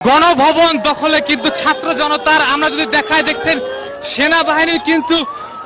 গণভবন দখলে কিন্তু ছাত্র জনতার। আমরা যদি দেখায় দেখছেন সেনাবাহিনীর কিন্তু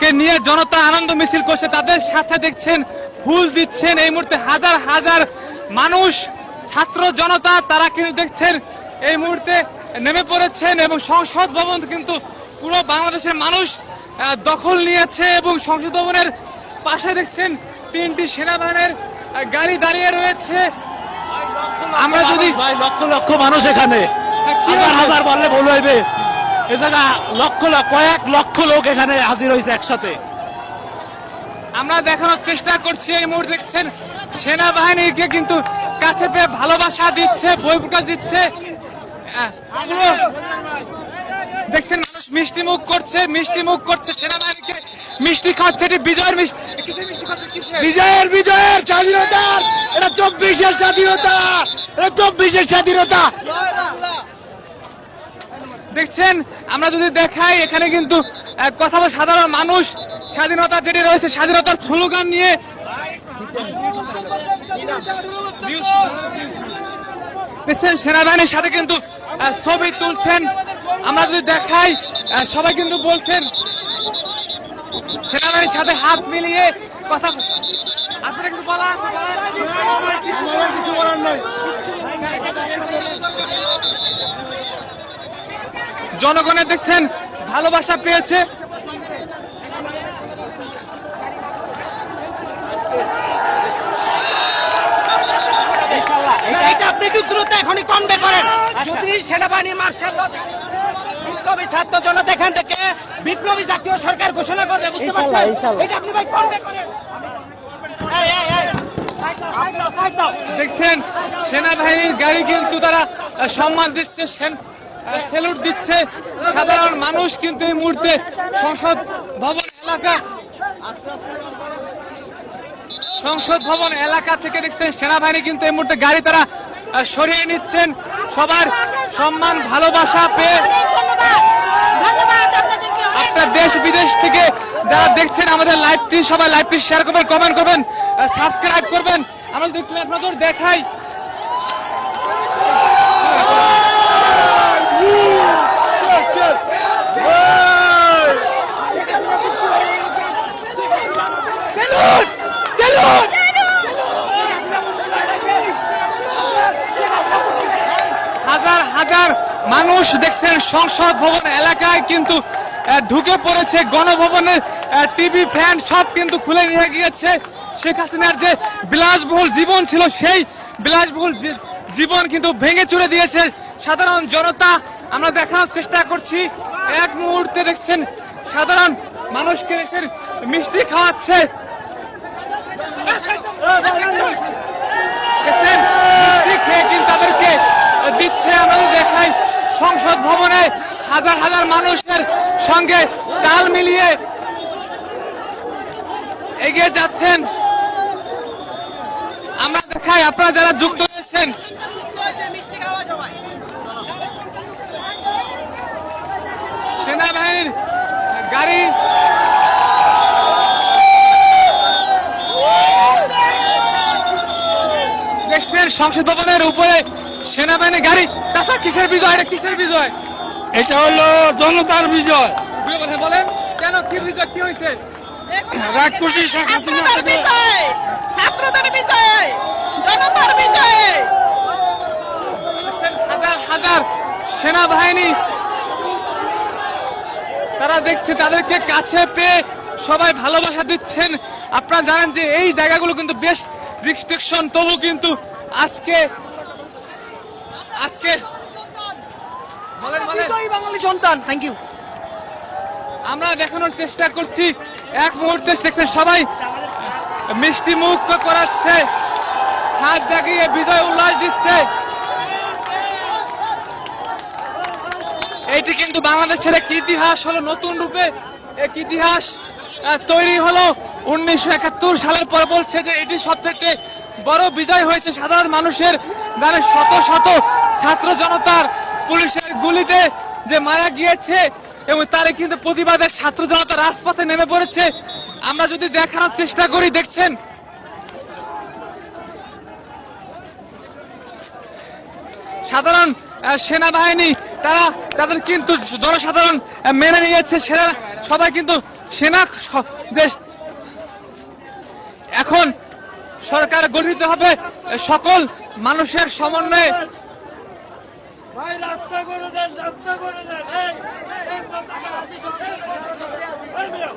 কে নিয়ে জনতা আনন্দ মিছিল করছে তাদের সাথে দেখছেন ফুল দিচ্ছেন। এই মুহূর্তে হাজার হাজার মানুষ ছাত্র জনতা তারা কিন্তু দেখছেন এই মুহূর্তে নেমে পড়েছেন এবং সংসদ ভবন কিন্তু পুরো বাংলাদেশের মানুষ দখল নিয়েছে এবং সংসদ ভবনের পাশে দেখছেন তিনটি সেনাবাহিনীর গাড়ি দাঁড়িয়ে রয়েছে। আমরা যদি লক্ষ লক্ষ মানুষ এখানে। হাজার হাজার বললে ভুল হইবে। এ জায়গা লক্ষ কয়েক লক্ষ লোক এখানে হাজির হয়েছে একসাথে। আমরা দেখানোর চেষ্টা করছি এই মুহূর্তে দেখছেন সেনাবাহিনীকে কিন্তু কাছে পেয়ে ভালোবাসা দিচ্ছে বই প্রকাশ দিচ্ছে। দেখছেন মানুষ মিষ্টি মুখ করছে মিষ্টি মুখ করছে সেনাবাহিনীকে। মিষ্টি খাচ্ছে এটি বিজয়ের বিজয়ের বিজয়ের স্বাধীনতার এটা চব্বিশের স্বাধীনতা! এটা চব্বিশের স্বাধীনতা! দেখছেন আমরা যদি দেখাই এখানে কিন্তু কথা বলে সাধারণ মানুষ স্বাধীনতা যেটি রয়েছে স্বাধীনতার স্লোগান নিয়ে দেখছেন সেনাবাহিনীর সাথে কিন্তু ছবি তুলছেন। আমরা যদি দেখাই সবাই কিন্তু বলছেন সেনাবাহিনীর সাথে হাত মিলিয়ে কথা আপনারা কিছু বলা আছে? বলার? কিছু বলার জনগণের দেখছেন, ভালোবাসা পেয়েছে। এটা আপনি দ্রুত এখনই কমবে করেন। যদি সেনাবাহিনী মার্শাল বিপ্লবী ছাত্র জনতা এখান থেকে বিপ্লবী জাতীয় সরকার ঘোষণা করবে বুঝতে পারছেন? এটা আপনি ভাই করেন। দাও। দেখছেন সেনাবাহিনীর গাড়ি কিন্তু তারা সম্মান দিচ্ছে সেলুট দিচ্ছে। সাধারণ মানুষ কিন্তু এই মুহূর্তে সংসদ ভবন এলাকা সংসদ ভবন এলাকা থেকে দেখছেন সেনাবাহিনী কিন্তু এই মুহূর্তে গাড়ি তারা সরিয়ে নিচ্ছেন। সবার সম্মান ভালোবাসা পেয়ে আপনার দেশ বিদেশ থেকে যারা দেখছেন আমাদের লাইভটি সবাই লাইভটি শেয়ার করবেন কমেন্ট করবেন সাবস্ক্রাইব করবেন। আমরা একটু আপনাদের দেখাই। সেলুট হাজার হাজার মানুষ দেখছেন সংসদ ভবন এলাকায় কিন্তু ঢুকে পড়েছে গণভবনের টিভি, ফ্যান, সব কিন্তু খুলে নিয়ে গিয়েছে। শেখ হাসিনার যে বিলাসবহুল জীবন ছিল, সেই বিলাসবহুল জীবন কিন্তু ভেঙে চুরে দিয়েছে সাধারণ জনতা। আমরা দেখানোর চেষ্টা করছি, এক মুহূর্তে দেখছেন সাধারণ মানুষকে দেখছেন মিষ্টি খাওয়াচ্ছে। খেয়ে কিন্তু তাদেরকে দিচ্ছে আমাদের দেখাই। সংসদ ভবনে হাজার হাজার মানুষের সঙ্গে তাল মিলিয়ে এগিয়ে যাচ্ছেন। আমরা দেখাই, আপনারা যারা যুক্ত হয়েছেন সেনাবাহিনীর গাড়ি দেখছেন সংসদ ভবনের উপরে সেনাবাহিনী গাড়ি তাছাড়া কিসের বিজয় এটা কিসের বিজয়? এটা হলো জনতার বিজয়। দুই কথা বলেন কেন কি বিজয় কি হয়েছে হাসিনা ছাত্রদের বিজয় ছাত্রদের বিজয় জনতার বিজয়। হাজার হাজার সেনাবাহিনী। তারা দেখছে তাদেরকে কাছে পেয়ে সবাই ভালোবাসা দিচ্ছেন। আপনারা জানেন যে এই জায়গাগুলো কিন্তু বেশ রিস্ট্রিকশন তবু কিন্তু আজকে আজকে বাঙালি সন্তান থ্যাংক ইউ আমরা দেখানোর চেষ্টা করছি। এক মুহূর্তে দেখছেন সবাই মিষ্টি মুখ করাচ্ছে হাত জাগিয়ে বিজয় উল্লাস দিচ্ছে। এইটি কিন্তু বাংলাদেশের এক ইতিহাস হলো নতুন রূপে এক ইতিহাস তৈরি হলো উনিশশো একাত্তর সালের পর বলছে যে এটি সব থেকে বড় বিজয় হয়েছে সাধারণ মানুষের দ্বারা শত শত ছাত্র জনতার পুলিশের গুলিতে যে মারা গিয়েছে এবং তারে কিন্তু প্রতিবাদে ছাত্র জনতা রাজপথে নেমে পড়েছে। আমরা যদি দেখানোর চেষ্টা করি, দেখছেন? সাধারণ সেনাবাহিনী, তারা তাদের কিন্তু জনসাধারণ মেনে নিয়েছে। সেনা, সবাই কিন্তু সেনা দেশ এখন সরকার গঠিত হবে সকল মানুষের সমন্বয়ে ভাই রাস্তা করে দেন রাস্তা করে দেন এই, এই পতাকা। এই মিয়া।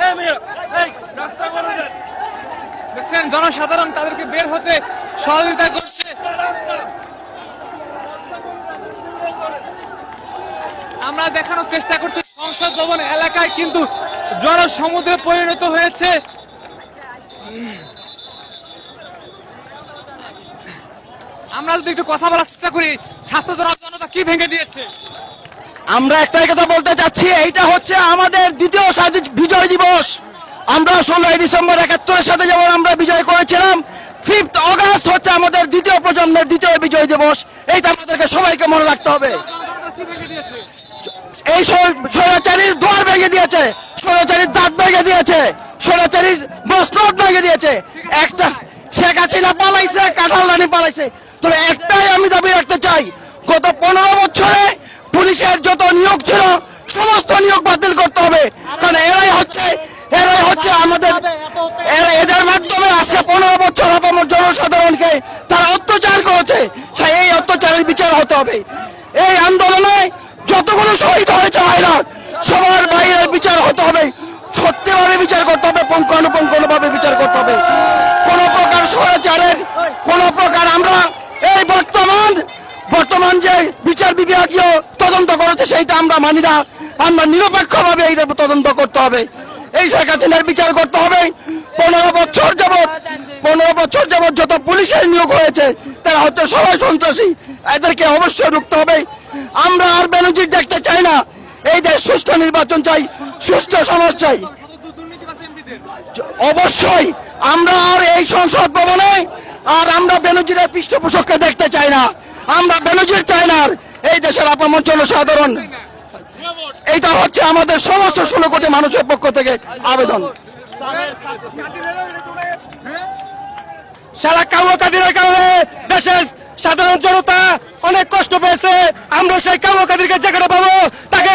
এই মিয়া, এই, রাস্তা করে দেন দেখছেন জনসাধারণ তাদেরকে বের হতে সহযোগিতা করছে আমরা দেখানোর চেষ্টা করছি সংসদ ভবন এলাকায় কিন্তু জনসমুদ্রে পরিণত হয়েছে আমরা যদি একটু কথা বলার চেষ্টা করি, ছাত্র জনতা কি ভেঙে দিয়েছে? আমরা একটাই কথা বলতে চাচ্ছি, এইটা হচ্ছে আমাদের দ্বিতীয় বিজয় দিবস। আমরা ষোলোই ডিসেম্বর একাত্তরের সাথে যেমন আমরা বিজয় করেছিলাম ফিফথ অগাস্ট হচ্ছে আমাদের দ্বিতীয় প্রজন্মের দ্বিতীয় বিজয় দিবস। এইটা আমাদেরকে সবাইকে মনে রাখতে হবে। এই স্বৈ- স্বৈরাচারীর দোয়ার ভেঙে দিয়েছে স্বৈরাচারীর দাঁত ভেঙে দিয়েছে স্বৈরাচারীর মসনদ ভেঙে দিয়েছে। একটা শেখ হাসিনা পালাইছে, কাঁঠাল পালাইছে। তবে একটাই আমি দাবি রাখতে চাই, গত পনেরো বছরে পুলিশের যত নিয়োগ ছিল, সমস্ত নিয়োগ বাতিল করতে হবে। কারণ হচ্ছে, এরাই হচ্ছে আমাদের এদের মাধ্যমে আজকে পনেরো বছর জনসাধারণকে তারা অত্যাচার করেছে। এই অত্যাচারের বিচার হতে হবে। এই আন্দোলনে যতগুলো শহীদ হয়েছে ভাইরা, সবার বাইরের বিচার হতে হবে। সত্যিভাবে বিচার করতে হবে পুঙ্খানুপুঙ্খানু ভাবে বিচার করতে হবে। স্বৈরাচারের কোন প্রকার আমরা এই বর্তমান বর্তমান যে বিচার বিভাগীয় তদন্ত করেছে সেইটা আমরা মানি না। আমরা নিরপেক্ষভাবে এইটা তদন্ত করতে হবে। এই শেখ হাসিনার বিচার করতে হবে। পনেরো বছর যাবৎ, পনেরো বছর যাবৎ যত পুলিশের নিয়োগ হয়েছে, তারা হচ্ছে সবাই সন্ত্রাসী। এদেরকে অবশ্যই রুখতে হবে। আমরা আর বেনজির দেখতে চাই না। এই দেশ সুস্থ নির্বাচন চাই সুস্থ সমাজ চাই। অবশ্যই। আমরা আর এই সংসদ ভবনে আর আমরা বেনজিরের পৃষ্ঠপোষককে দেখতে চাই না। আমরা বেনজির চাই না এই দেশের আপামর জনসাধারণ। এইটা হচ্ছে আমাদের সমস্ত ষোলো কোটি মানুষের পক্ষ থেকে আবেদন। সারা কালো কাদিরের কারণে দেশের সাধারণ জনতা অনেক কষ্ট পেয়েছে। আমরা সেই কালো কাদিরকে যেখানে পাবো, তাকে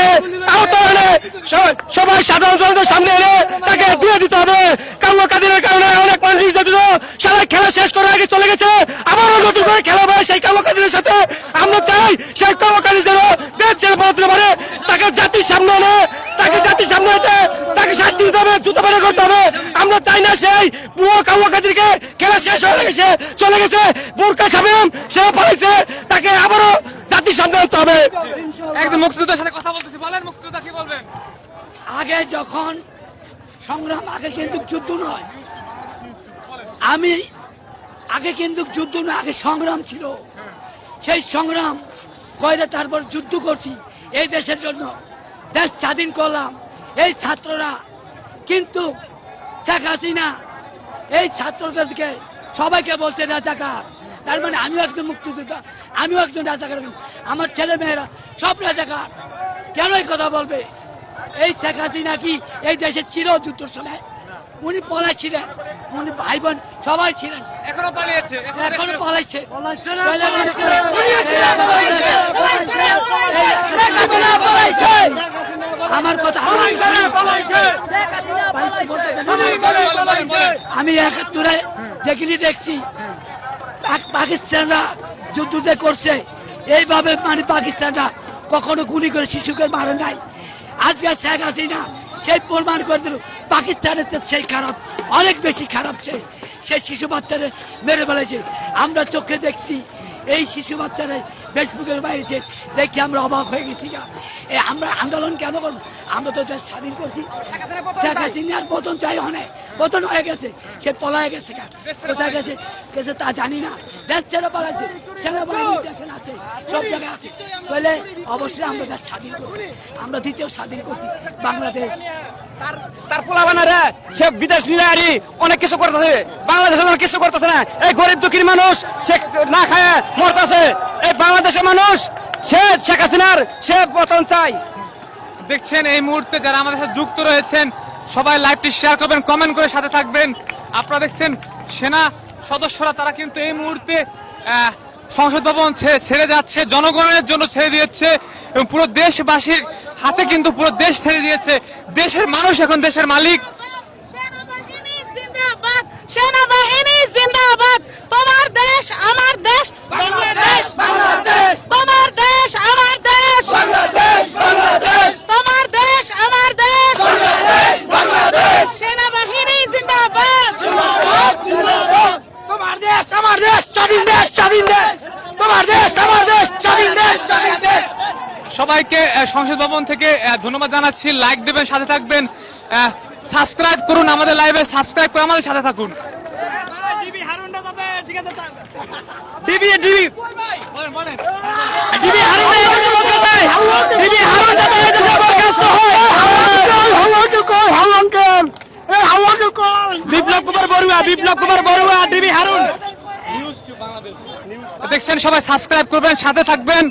সবাই সাধারণ জনতার সামনে এনে তাকে দিয়ে দিতে হবে। কালো কাদিরের কারণে অনেক মানুষ নির্যাতিত। সবাই খেলা শেষ করে আগে চলে গেছে। আবারও নতুন করে খেলা হবে সেই কালো কাদিরের সাথে। আমরা চাই সেই কালো কাদির যেন দেশ ছেড়ে পড়তে পারে। তাকে জাতির সামনে এনে, তাকে জাতির সামনে এনে তাকে শাস্তি দিতে হবে জুতো বেড়ে করতে হবে। আমরা চাই না সেই বুয়ো কালো কাদিরকে খেলা শেষ হয়ে গেছে চলে গেছে। বোরকা সাবেম, সে পালাইছে। তাকে আবারও জাতির সামনে আনতে হবে। একজন মুক্তিযোদ্ধার সাথে কথা বলতেছি বলেন মুক্তিযোদ্ধা কি বলবেন? আগে যখন সংগ্রাম আগে কিন্তু যুদ্ধ নয়। আমি আগে কিন্তু যুদ্ধ নয় আগে সংগ্রাম ছিল। সেই সংগ্রাম কয়রা তারপর যুদ্ধ করছি এই দেশের জন্য। দেশ স্বাধীন করলাম এই ছাত্ররা। কিন্তু শেখ হাসিনা এই ছাত্রদেরকে সবাইকে বলছে না রাজাকার। তার মানে আমিও একজন মুক্তিযোদ্ধা আমিও একজন রাজাকার। আমার ছেলে মেয়েরা সব রাজাকার। কেন এই কথা বলবে? এই শেখ হাসিনা কি এই দেশে ছিল যুদ্ধের সময়? উনি পলাই ছিলেন। উনি ভাই বোন সবাই ছিলেন। এখনও পালিয়েছে এখনও পলাইছে। আমার কথা আমি একাত্তরে যেগুলি দেখছি পাকিস্তানরা যুদ্ধ যে করছে, এইভাবে মানে পাকিস্তানরা কখনো গুলি করে শিশুকে মারে নাই। আজকে শেখ হাসিনা সেই প্রমাণ করে দিল, পাকিস্তানের সেই খারাপ, অনেক বেশি খারাপ সে। সেই শিশু বাচ্চারা মেরে ফেলেছে। আমরা চোখে দেখছি, এই শিশু বাচ্চারা ফেসবুকের বাইরেছে দেখি আমরা অবাক হয়ে গেছি গা। এ আমরা আন্দোলন কেন করব? আমরা তো দেশ স্বাধীন করছি। শেখ হাসিনার পতন চাই। অনেক। পতন হয়ে গেছে। সে পলায় গেছে। কোথায় গেছে? গেছে তা জানি না। দেশ ছেড়ে পালাইছে। সেনাবাহিনী দেখেন আছে সব জায়গায় আছে। তাহলে অবশ্যই আমরা দেশ স্বাধীন করছি। আমরা দ্বিতীয় স্বাধীন করছি বাংলাদেশ। তার পোলাবানারা সে বিদেশ নিয়ে আরি অনেক কিছু করতেছে। বাংলাদেশের জন্য কিছু করতেছে না। এই গরিব দুঃখীর মানুষ সে না খায় মরতেছে। এই বাংলাদেশের মানুষ সে শেখ হাসিনার সে পতন চাই। দেখছেন এই মুহূর্তে যারা আমাদের সাথে যুক্ত রয়েছেন সবাই লাইভটি শেয়ার করবেন কমেন্ট করে সাথে থাকবেন। আপনারা দেখছেন সেনা সদস্যরা তারা কিন্তু এই মুহূর্তে আহ, সংসদ ভবন ছেড়ে যাচ্ছে জনগণের জন্য ছেড়ে দিয়েছে এবং পুরো দেশবাসীর হাতে কিন্তু পুরো দেশ ছেড়ে দিয়েছে। দেশের মানুষ এখন দেশের মালিক। সেনাবাহিনী জিন্দাবাদ সেনাবাহিনী জিন্দাবাদ। তোমার দেশ আমার দেশ বাংলাদেশ বাংলাদেশ। তোমার দেশ আমার দেশ। বাংলাদেশ বাংলাদেশ তোমার দেশ আমার দেশ বাংলাদেশ বাংলাদেশ সেনাবাহিনী জিন্দাবাদ তোমার দেশ আমার দেশ স্বাধীন দেশ স্বাধীন দেশ তোমার দেশ আমার দেশ স্বাধীন দেশ স্বাধীন দেশ সবাইকে আহ, সংসদ ভবন থেকে ধন্যবাদ জানাচ্ছি। লাইক দেবেন সাথে থাকবেন। সাবস্ক্রাইব করুন আমাদের লাইভে সাবস্ক্রাইব করে আমাদের সাথে থাকুন। বিপ্লব কুমার বড়ুয়া বিপ্লব কুমার বড়ুয়া ডিবি হারুন। দেখছেন সবাই সাবস্ক্রাইব করবেন সাথে থাকবেন।